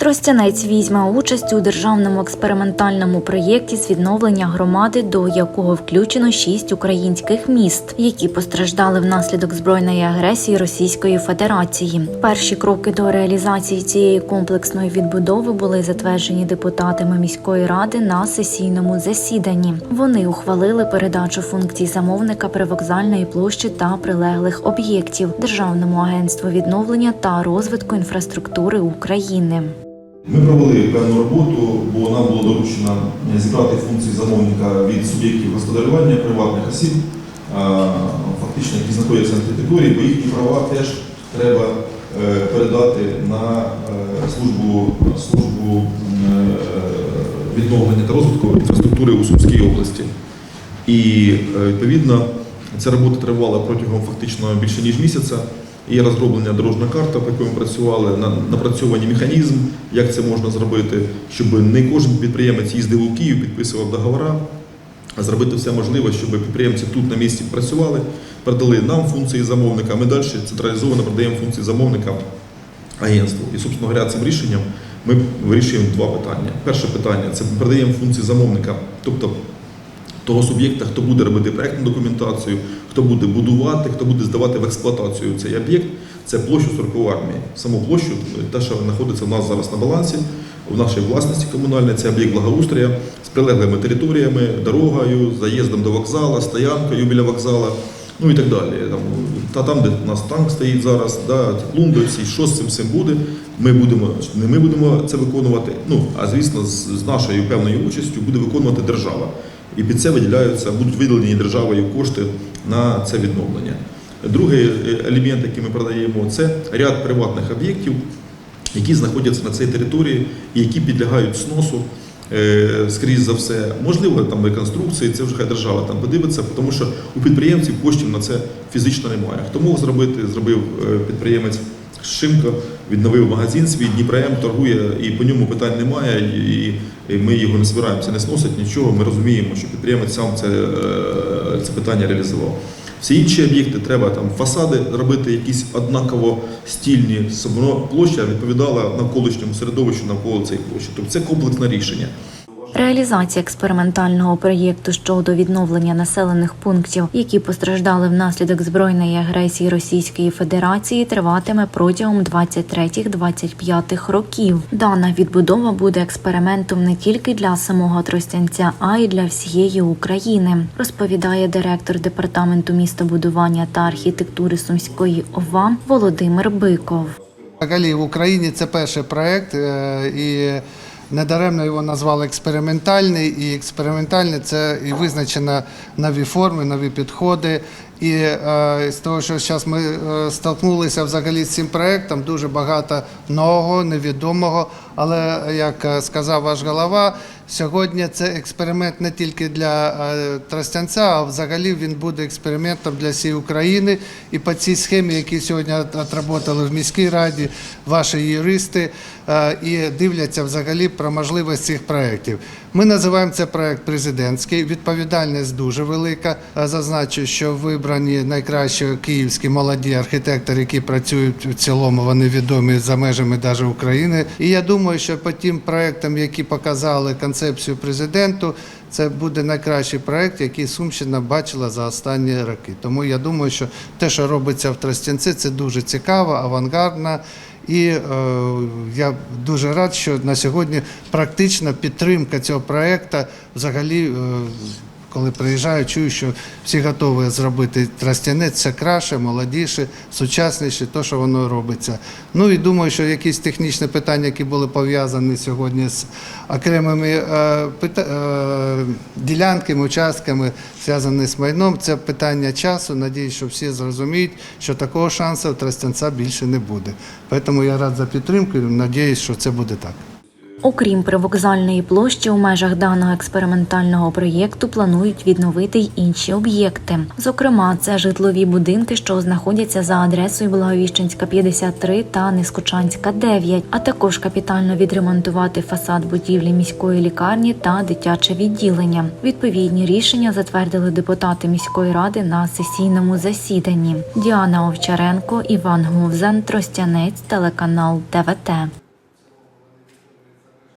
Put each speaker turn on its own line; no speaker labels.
Тростянець візьме участь у державному експериментальному проєкті з відновлення громади, до якого включено шість українських міст, які постраждали внаслідок збройної агресії Російської Федерації. Перші кроки до реалізації цієї комплексної відбудови були затверджені депутатами міської ради на сесійному засіданні. Вони ухвалили передачу функцій замовника привокзальної площі та прилеглих об'єктів Державному агентству відновлення та розвитку інфраструктури України.
Ми провели певну роботу, бо нам було доручено зібрати функції замовника від суб'єктів господарювання приватних осіб, фактично, які знаходяться на території, бо їхні права теж треба е, передати на е, службу, службу е, відновлення та розвитку інфраструктури у Сумській області. І е, відповідно ця робота тривала протягом фактично більше ніж місяця. Є розроблена дорожня карта, по якій ми працювали, на- напрацьований механізм, як це можна зробити, щоб не кожен підприємець їздив у Київ, підписував договори, а зробити все можливе, щоб підприємці тут на місці працювали, передали нам функції замовника, ми далі централізовано передаємо функції замовника агентству. І, собственно говоря, цим рішенням ми вирішуємо два питання. Перше питання це передаємо функції замовника, тобто того суб'єкта, хто буде робити проєктну документацію, хто буде будувати, хто буде здавати в експлуатацію цей об'єкт, це площу 40 армії. Саму площу, те, що знаходиться в нас зараз на балансі, в нашій власності комунальній, це об'єкт благоустрія з прилеглими територіями, дорогою, заїздом до вокзалу, стоянкою біля вокзалу, ну і так далі. Там, та там, де у нас танк стоїть зараз, да, клумби, всі, що з цим всім буде, ми будемо, не ми будемо це виконувати, ну, а звісно, з, з нашою певною участю буде виконувати держава. І під це виділяються, будуть виділені державою кошти на це відновлення. Другий е, елемент, який ми продаємо, це ряд приватних об'єктів, які знаходяться на цій території і які підлягають сносу. е, Скрізь за все, можливо, там реконструкції, це вже хай держава там подивиться, тому що у підприємців коштів на це фізично немає. Хто мог зробити, зробив е, підприємець Шимко, відновив магазин свій, Дніпром торгує, і по ньому питань немає, і, ми його не збираємося, не сносить нічого. Ми розуміємо, що підприємець сам це, е, це питання реалізував. Всі інші об'єкти треба там фасади робити якісь однаково стільні, щоб площа відповідала навколишньому середовищу навколо цієї площі. Тобто це комплексне рішення.
Реалізація експериментального проєкту щодо відновлення населених пунктів, які постраждали внаслідок збройної агресії Російської Федерації, триватиме протягом 23-25 років. Дана відбудова буде експериментом не тільки для самого Тростянця, а й для всієї України, розповідає директор департаменту містобудування та архітектури Сумської ОВА Володимир Биков.
Взагалі в Україні це перший проєкт, е, і недаремно його назвали експериментальний. І експериментальний це і визначено нові форми, нові підходи. І е, з того, що зараз ми е, столкнулися взагалі з цим проектом, дуже багато нового, невідомого. Але як е, сказав ваш голова, сьогодні це експеримент не тільки для е, Тростянця, а взагалі він буде експериментом для всієї України. І по цій схемі, які сьогодні отработали в міській раді, ваші юристи е, і дивляться взагалі про можливість цих проєктів. Ми називаємо це проєкт президентський. Відповідальність дуже велика. Зазначу, що вибрані найкращі київські молоді архітектори, які працюють в цілому, вони відомі за межами навіть України. І я думаю, що по тим проектам, які показали концепцію президенту, це буде найкращий проект, який Сумщина бачила за останні роки. Тому я думаю, що те, що робиться в Тростянці, це дуже цікаво, авангардно. І е, я дуже рад, що на сьогодні практична підтримка цього проекту взагалі. Е, коли приїжджаю, чую, що всі готові зробити тростянець це краще, молодіше, сучасніше, то, що воно робиться. Ну і думаю, що якісь технічні питання, які були пов'язані сьогодні з окремими е, пита- е, ділянками, участками, зв'язані з майном, це питання часу. Надіюсь, що всі зрозуміють, що такого шансу у тростянця більше не буде. Тому я рад за підтримку і надіюсь, що це буде так.
Окрім привокзальної площі, у межах даного експериментального проєкту планують відновити й інші об'єкти. Зокрема, це житлові будинки, що знаходяться за адресою Благовіщенська 53 та Нескочанська 9, а також капітально відремонтувати фасад будівлі міської лікарні та дитяче відділення. Відповідні рішення затвердили депутати міської ради на сесійному засіданні. Діана Овчаренко, Іван Говзан, Тростянець, телеканал ТВТ.